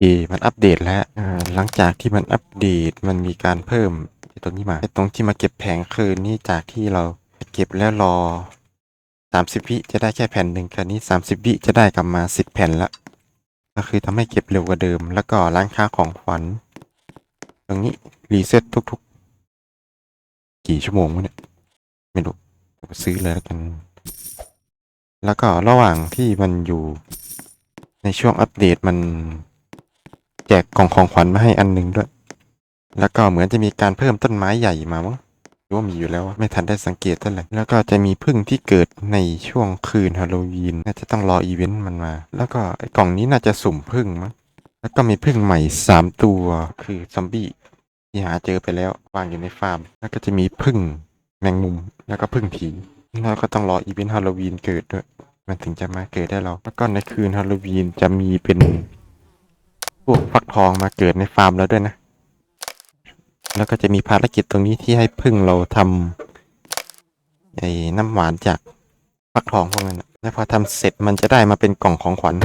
ที่มันอัปเดตแล้วอ่าหลังจากที่มันอัปเดตมันมีการเพิ่มไอ้ตรงนี้มาไอ้ตรงที่มาเก็บแผงคืนนี่จากที่เราเก็บแล้วรอสามสิบวิจะได้แค่แผ่นหนึ่งคราวนี้สามสิบวิจะได้กลับมาสิบแผ่นละก็คือทำให้เก็บเร็วกว่าเดิม แล้วก็ร้านค้าของขวัญตรงนี้รีเซ็ตทุกๆ กี่ชั่วโมงวะเนี่ยไม่รู้เดี๋ยวไปซื้อเลยแล้วกัน แล้วก็ระหว่างที่มันอยู่ในช่วงอัปเดตมัน แจกกล่องของขวัญมาให้อันหนึ่งด้วย แล้วก็เหมือนจะมีการเพิ่มต้นไม้ใหญ่มามั้งหรือว่ามีอยู่แล้ววะไม่ทันได้สังเกตเท่าไหร่แล้วก็จะมีพึ่งที่เกิดในช่วงคืนฮาโลวีนน่าจะต้องรออีเวนต์มันมา แล้วก็ไอ้กล่องนี้น่าจะสุ่มพึ่งมั้งแล้วก็มีพึ่งใหม่สามตัวคือซอมบี้ที่หาเจอไปแล้ววางอยู่ในฟาร์ม แล้วก็จะมีพึ่งแมงมุม แล้วก็พึ่งผีแล้วก็ต้องรออีเวนต์ฮาโลวีนเกิดด้วย มันถึงจะมาเกิดได้เราแล้วก็ในคืนฮาโลวีนจะมีเป็น พวกฟักทองมาเกิดในฟาร์มแล้วด้วยนะ แล้วก็จะมีภารกิจตรงนี้ที่ให้พึ่งเราทำไอ้น้ำหวานจากฟักทองพวกนั้นนะแล้วพอทำเสร็จมันจะได้มาเป็นกล่องของขวัญ